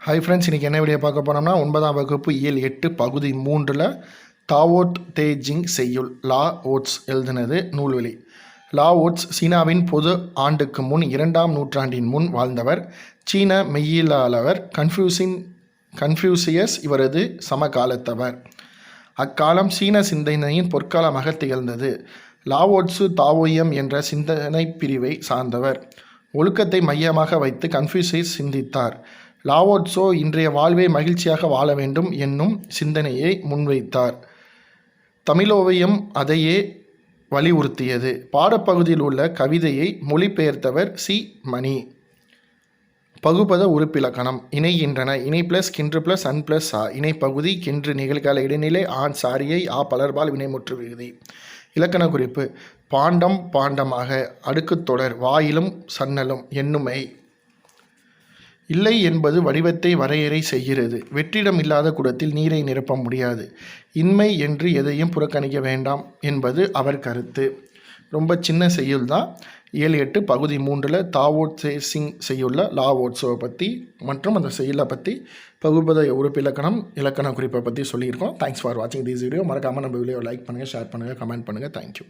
Hi friends இன்றைக்கி என்ன video பார்க்க போனோம்னா ஒன்பதாம் வகுப்பு இயல் எட்டு பகுதி மூன்றில் தாவோட் தேஜிங் செய்யுள் லா ஓட்ஸ் எழுதினது நூல்வெளி லா ஓட்ஸ் சீனாவின் பொது ஆண்டுக்கு முன் இரண்டாம் நூற்றாண்டின் முன் வாழ்ந்தவர் சீன மெய்யிலாளவர் கன்ஃபியூசிங் கன்ஃபியூசியஸ் இவரது சமகாலத்தவர். அக்காலம் சீன சிந்தனையின் பொற்காலமாக திகழ்ந்தது. லாவோட்ஸு தாவோயம் என்ற சிந்தனை பிரிவை சார்ந்தவர். ஒழுக்கத்தை மையமாக வைத்து கன்ஃபியூசியஸ் சிந்தித்தார். லாவோட்ஸோ இன்றைய வாழ்வை மகிழ்ச்சியாக வாழ வேண்டும் என்னும் சிந்தனையை முன்வைத்தார். தமிழோவியம் அதையே வலியுறுத்தியது. பாடப்பகுதியில் உள்ள கவிதையை மொழிபெயர்த்தவர் சி. மணி. பகுபத உறுப்பிலக்கணம். இணைகின்றன. இணை ப்ளஸ் கின்று ப்ளஸ் அன் பிளஸ் ஆ. இணைப்பகுதி கின்று நிகழ்கால இடைநிலை ஆண் சாரியை ஆ பலர்பால் வினைமுற்று விகுதி. இலக்கண குறிப்பு. பாண்டம் பாண்டமாக. அடுக்குத் தொடர். வாயிலும் சன்னலும். எண்ணுமை. இல்லை என்பது வடிவத்தை வரையறை செய்கிறது. வெற்றிடம் இல்லாத குடத்தில் நீரை நிரப்ப முடியாது. இன்மை என்று எதையும் புறக்கணிக்க வேண்டாம் என்பது அவர் கருத்து. ரொம்ப சின்ன செய்யுள் தான். ஏழு எட்டு பகுதி மூன்றில் தாவோட் சிங் செய்யுள்ள லா பற்றி மற்றும் அந்த செயலை பற்றி பகுபத உறுப்பு இலக்கணம் இலக்கண குறிப்பை பற்றி சொல்லியிருக்கோம். தேங்க்ஸ் ஃபார் வாட்சிங் திஸ் வீடியோ மறக்காமல் நம்ம வீடியோ லைக் பண்ணுங்கள் ஷேர் பண்ணுங்கள் கமெண்ட் பண்ணுங்கள் தேங்க்யூ